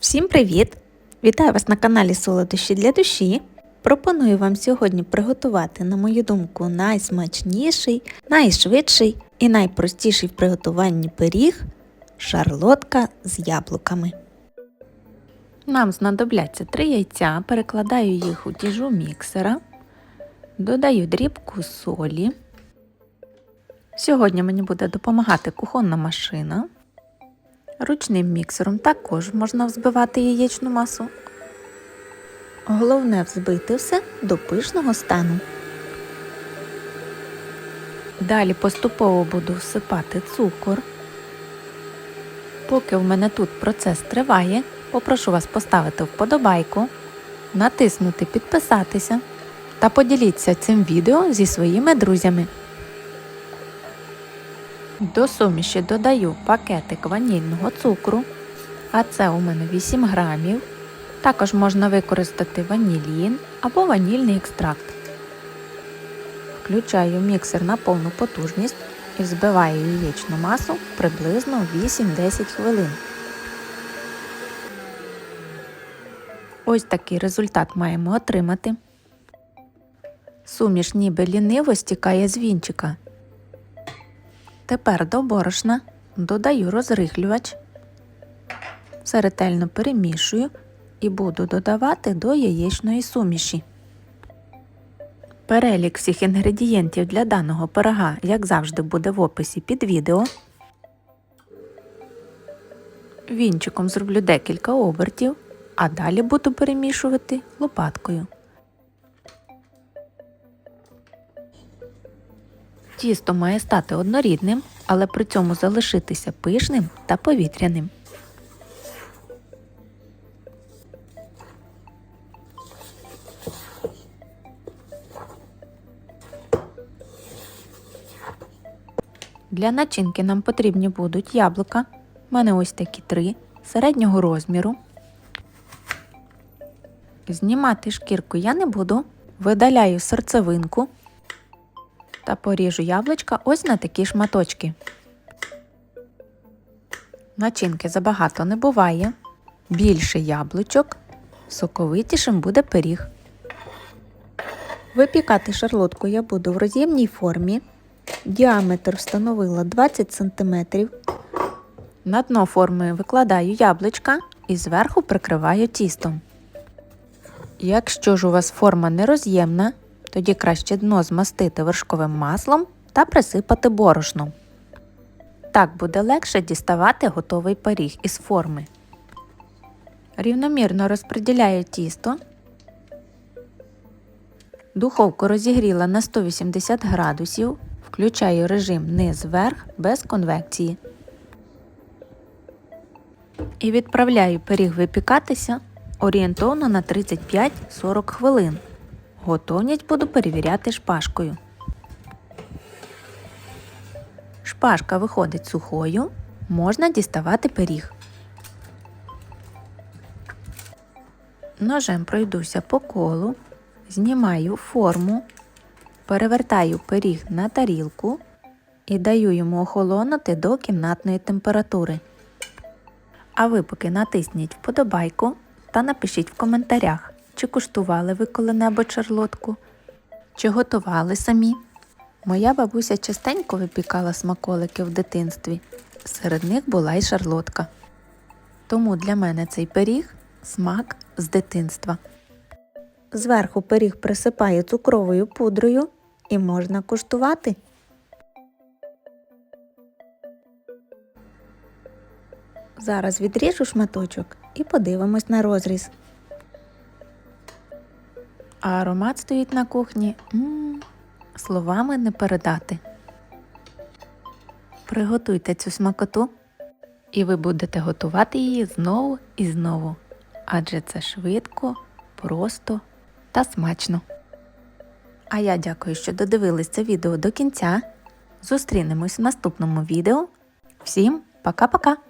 Всім привіт! Вітаю вас на каналі Солодощі для душі. Пропоную вам сьогодні приготувати, на мою думку, найсмачніший, найшвидший і найпростіший в приготуванні пиріг шарлотка з яблуками. Нам знадобляться 3 яйця, перекладаю їх у тіжу міксера, додаю дрібку солі. Сьогодні мені буде допомагати кухонна машина. Ручним міксером також можна взбивати яєчну масу. Головне взбити все до пишного стану. Далі поступово буду всипати цукор. Поки в мене тут процес триває, попрошу вас поставити вподобайку, натиснути підписатися та поділіться цим відео зі своїми друзями. До суміші додаю пакетик ванільного цукру, а це у мене 8 грамів. Також можна використати ванілін або ванільний екстракт. Включаю міксер на повну потужність і взбиваю яєчну масу приблизно 8-10 хвилин. Ось такий результат маємо отримати. Суміш ніби ліниво стікає з вінчика. Тепер до борошна додаю розрихлювач, все ретельно перемішую і буду додавати до яєчної суміші. Перелік всіх інгредієнтів для даного пирога, як завжди, буде в описі під відео. Вінчиком зроблю декілька обертів, а далі буду перемішувати лопаткою. Тісто має стати однорідним, але при цьому залишитися пишним та повітряним. Для начинки нам потрібні будуть яблука. У мене ось такі три середнього розміру. Знімати шкірку я не буду. Видаляю серцевинку та поріжу яблучка ось на такі шматочки. Начинки забагато не буває. Більше яблучок, соковитішим буде пиріг. Випікати шарлотку я буду в роз'ємній формі. Діаметр встановила 20 см. На дно форми викладаю яблучка і зверху прикриваю тістом. Якщо ж у вас форма нероз'ємна, тоді краще дно змастити вершковим маслом та присипати борошном. Так буде легше діставати готовий пиріг із форми. Рівномірно розподіляю тісто. Духовку розігріла на 180 градусів. Включаю режим низ-верх без конвекції. І відправляю пиріг випікатися орієнтовно на 35-40 хвилин. Готовність буду перевіряти шпажкою. Шпажка виходить сухою, можна діставати пиріг. Ножем пройдуся по колу, знімаю форму, перевертаю пиріг на тарілку і даю йому охолонути до кімнатної температури. А ви поки натисніть вподобайку та напишіть в коментарях, чи куштували ви коли-небудь шарлотку, чи готували самі. Моя бабуся частенько випікала смаколики в дитинстві, серед них була й шарлотка. Тому для мене цей пиріг смак з дитинства. Зверху пиріг присипаю цукровою пудрою і можна куштувати. Зараз відріжу шматочок і подивимось на розріз. А аромат стоїть на кухні. М-м, словами не передати. Приготуйте цю смакоту, і ви будете готувати її знову і знову. Адже це швидко, просто та смачно. А я дякую, що додивились це відео до кінця. Зустрінемось в наступному відео. Всім пока-пока!